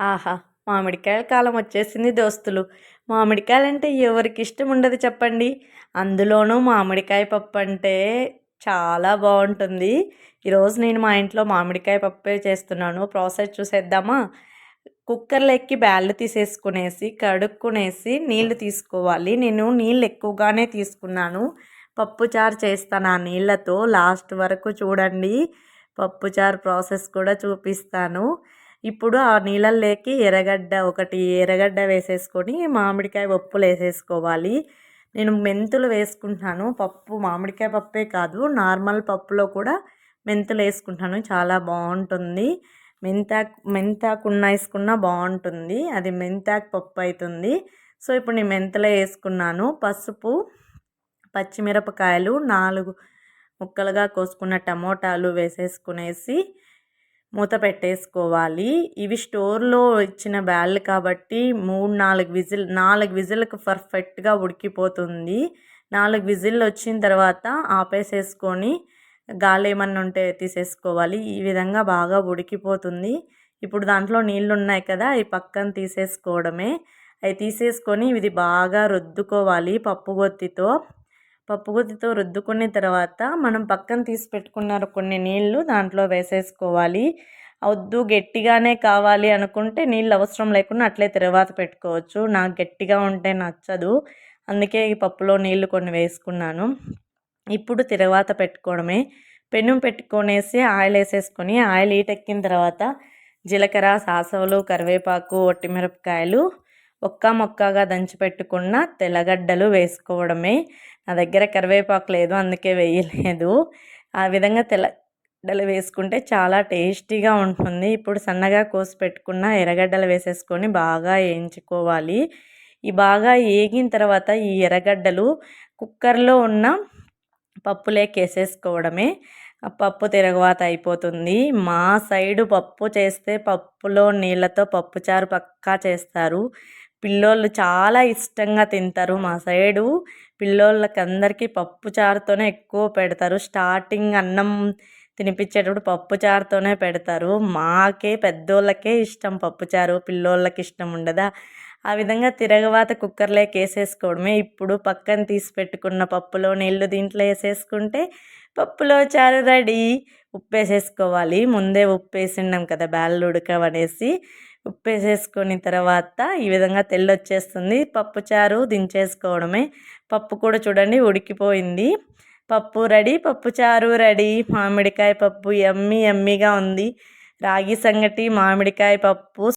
ఆహా మామిడికాయల కాలం వచ్చేసింది దోస్తులు. మామిడికాయలు అంటే ఎవరికి ఇష్టం ఉండదు చెప్పండి. అందులోనూ మామిడికాయ పప్పు అంటే చాలా బాగుంటుంది. ఈరోజు నేను మా ఇంట్లో మామిడికాయ పప్పే చేస్తున్నాను. ప్రాసెస్ చూసేద్దామా? కుక్కర్లో ఎక్కి బ్యాళ్ళు తీసేసుకునేసి కడుక్కునేసి నీళ్ళు తీసుకోవాలి. నేను నీళ్ళు ఎక్కువగానే తీసుకున్నాను. పప్పుచారు చేస్తాను ఆ నీళ్ళతో లాస్ట్ వరకు చూడండి. పప్పుచారు ప్రాసెస్ కూడా చూపిస్తాను. ఇప్పుడు ఆ నీళ్ళల్లోకి ఎర్రగడ్డ ఒకటి ఎర్రగడ్డ వేసేసుకొని మామిడికాయ పప్పులు వేసేసుకోవాలి. నేను మెంతులు వేసుకుంటాను పప్పు మామిడికాయ పప్పే కాదు నార్మల్ పప్పులో కూడా మెంతులు వేసుకుంటాను చాలా బాగుంటుంది. మెంతాకు మెంతాకు ఉన్న వేసుకున్నా బాగుంటుంది. అది మెంతాకు పప్పు అవుతుంది సో ఇప్పుడు నేను మెంతలే వేసుకున్నాను. పసుపు పచ్చిమిరపకాయలు నాలుగు ముక్కలుగా కోసుకున్న టమోటాలు వేసేసుకునేసి మూత పెట్టేసుకోవాలి. ఇవి స్టోర్లో ఇచ్చిన బ్యాళ్ళు కాబట్టి మూడు నాలుగు విజిల్ నాలుగు విజిల్కి పర్ఫెక్ట్గా ఉడికిపోతుంది. నాలుగు విజిల్లు వచ్చిన తర్వాత ఆపేసేసుకొని గాలి ఏమన్నా ఉంటే తీసేసుకోవాలి. ఈ విధంగా బాగా ఉడికిపోతుంది. ఇప్పుడు దాంట్లో నీళ్ళు ఉన్నాయి కదా ఈ పక్కన తీసేసుకోవడమే. అవి తీసేసుకొని ఇది బాగా రుద్దుకోవాలి పప్పు గొత్తితో. పప్పుగుత్తితో రుద్దుకున్న తర్వాత మనం పక్కన తీసి పెట్టుకున్న కొన్ని నీళ్ళు దాంట్లో వేసేసుకోవాలి. వద్దు గట్టిగానే కావాలి అనుకుంటే నీళ్ళు అవసరం లేకుండా అట్లే తర్వాత పెట్టుకోవచ్చు. నాకు గట్టిగా ఉంటే నచ్చదు. అందుకే ఈ పప్పులో నీళ్ళు కొన్ని వేసుకున్నాను. ఇప్పుడు తర్వాత పెట్టుకోవడమే. పెను పెట్టుకొనేసి ఆయిల్ వేసేసుకొని ఆయిల్ ఈటెక్కిన తర్వాత జీలకర్ర సాసవలు కరివేపాకు ఒట్టిమిరపకాయలు ఒక్క మొక్కగా దంచి పెట్టుకున్న తెల్లగడ్డలు వేసుకోవడమే. నా దగ్గర కరివేపాకు లేదు అందుకే వేయలేదు. ఆ విధంగా తెల్లగడ్డలు వేసుకుంటే చాలా టేస్టీగా ఉంటుంది. ఇప్పుడు సన్నగా కోసి పెట్టుకున్న ఎర్రగడ్డలు వేసేసుకొని బాగా వేయించుకోవాలి. ఈ బాగా వేగిన తర్వాత ఈ ఎర్రగడ్డలు కుక్కర్లో ఉన్న పప్పులేకి వేసేసుకోవడమే. పప్పు తిరగవాత అయిపోతుంది. మా సైడు పప్పు చేస్తే పప్పులో నీళ్ళతో పప్పుచారు పక్కా చేస్తారు. పిల్లోళ్ళు చాలా ఇష్టంగా తింటారు మా సైడు. పిల్లోళ్ళకి అందరికీ పప్పు చారుతోనే ఎక్కువ పెడతారు. స్టార్టింగ్ అన్నం తినిపించేటప్పుడు పప్పు చారుతోనే పెడతారు. మాకే పెద్దోళ్ళకే ఇష్టం పప్పుచారు పిల్లోళ్ళకి ఇష్టం ఉండదా? ఆ విధంగా తిరగవాత కుక్కర్లోకి వేసేసుకోవడమే. ఇప్పుడు పక్కన తీసి పెట్టుకున్న పప్పులో నీళ్ళు దీంట్లో వేసేసుకుంటే పప్పులో చారు రెడీ. ఉప్పు వేసేసుకోవాలి ముందే ఉప్పు వేసిండాం కదా బ్యాళ్ళు ఉడకవనేసి. ఉప్పు వేసేసుకుని తర్వాత ఈ విధంగా తెల్లొచ్చేస్తుంది. పప్పుచారు దించేసుకోవడమే. పప్పు కూడా చూడండి ఉడికిపోయింది. పప్పు రెడీ పప్పుచారు రెడీ. మామిడికాయ పప్పు ఎమ్మి ఎమ్మిగా ఉంది. రాగి సంగటి మామిడికాయ పప్పు